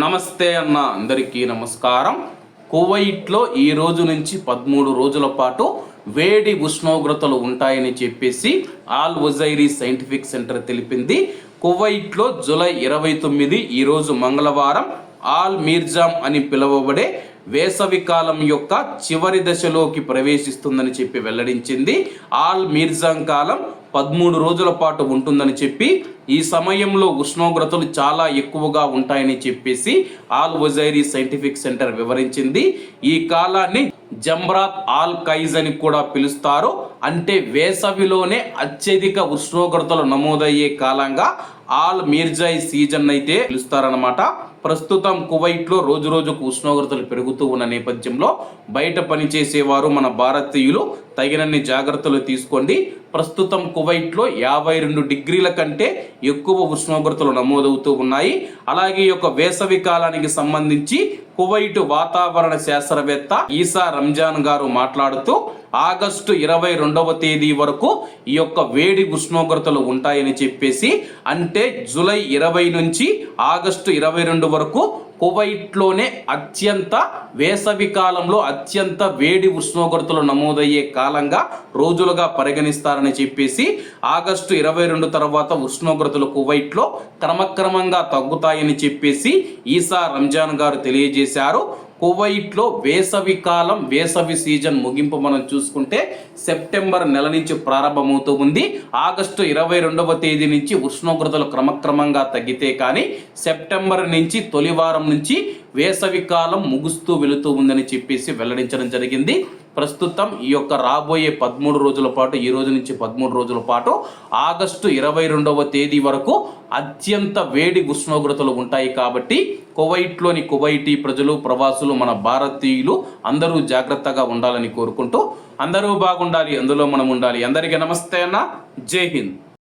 నమస్తే అన్న అందరికీ నమస్కారం. కువైట్లో ఈ రోజు నుంచి పదమూడు రోజుల పాటు వేడి ఉష్ణోగ్రతలు ఉంటాయని చెప్పేసి ఆల్ వజైరీ సైంటిఫిక్ సెంటర్ తెలిపింది. కువైట్లో జూలై ఇరవై తొమ్మిది ఈరోజు మంగళవారం ఆల్ మీర్జామ్ అని పిలువబడే వేసవి కాలం యొక్క చివరి దశలోకి ప్రవేశిస్తుందని చెప్పి వెల్లడించింది. ఆల్ మీర్జాం కాలం పదమూడు రోజుల పాటు ఉంటుందని చెప్పి ఈ సమయంలో ఉష్ణోగ్రతలు చాలా ఎక్కువగా ఉంటాయని చెప్పేసి ఆల్ వజైరీ సైంటిఫిక్ సెంటర్ వివరించింది. ఈ కాలాన్ని జమ్రాత్ ఆల్ కైజ్ అని కూడా పిలుస్తారు. అంటే వేసవిలోనే అత్యధిక ఉష్ణోగ్రతలు నమోదయ్యే కాలంగా ఆల్ మీర్జాయ్ సీజన్ అయితే పిలుస్తారనమాట ప్రస్తుతం కువైట్లో రోజు రోజుకు ఉష్ణోగ్రతలు పెరుగుతూ ఉన్న నేపథ్యంలో బయట పనిచేసేవారు మన భారతీయులు తగినన్ని జాగ్రత్తలు తీసుకోండి. ప్రస్తుతం కువైట్లో యాభై రెండు డిగ్రీల కంటే ఎక్కువ ఉష్ణోగ్రతలు నమోదవుతూ ఉన్నాయి. అలాగే యొక్క వేసవి కాలానికి సంబంధించి కువైట్ వాతావరణ శాస్త్రవేత్త ఈసా రంజాన్ గారు మాట్లాడుతూ ఆగస్టు ఇరవై రెండవ తేదీ వరకు ఈ యొక్క వేడి ఉష్ణోగ్రతలు ఉంటాయని చెప్పేసి అంటే జూలై ఇరవై నుంచి ఆగస్టు ఇరవై రెండు వరకు కువైట్లోనే అత్యంత వేసవి కాలంలో అత్యంత వేడి ఉష్ణోగ్రతలు నమోదయ్యే కాలంగా రోజులుగా పరిగణిస్తారని చెప్పేసి ఆగస్టు ఇరవై రెండు తర్వాత ఉష్ణోగ్రతలు కువైట్లో క్రమక్రమంగా తగ్గుతాయని చెప్పేసి ఈసా రంజాన్ గారు తెలియజేశారు. కువైట్లో వేసవి కాలం వేసవి సీజన్ ముగింపు మనం చూసుకుంటే సెప్టెంబర్ నెల నుంచి ప్రారంభమవుతూ ఉంది. ఆగస్టు ఇరవై రెండవ తేదీ నుంచి ఉష్ణోగ్రతలు క్రమక్రమంగా తగ్గితే కానీ సెప్టెంబర్ నుంచి తొలి వారం నుంచి వేసవి కాలం ముగుస్తూ వెళుతూ ఉందని చెప్పేసి వెల్లడించడం జరిగింది. ప్రస్తుతం ఈ యొక్క రాబోయే పదమూడు రోజుల పాటు ఈ రోజు నుంచి పదమూడు రోజుల పాటు ఆగస్టు ఇరవై రెండవ తేదీ వరకు అత్యంత వేడి ఉష్ణోగ్రతలు ఉంటాయి కాబట్టి కువైట్లోని కువైటీ ప్రజలు ప్రవాసులు మన భారతీయులు అందరూ జాగ్రత్తగా ఉండాలని కోరుకుంటూ అందరూ బాగుండాలి అందులో మనం ఉండాలి. అందరికీ నమస్తే అన్న. జై హింద్.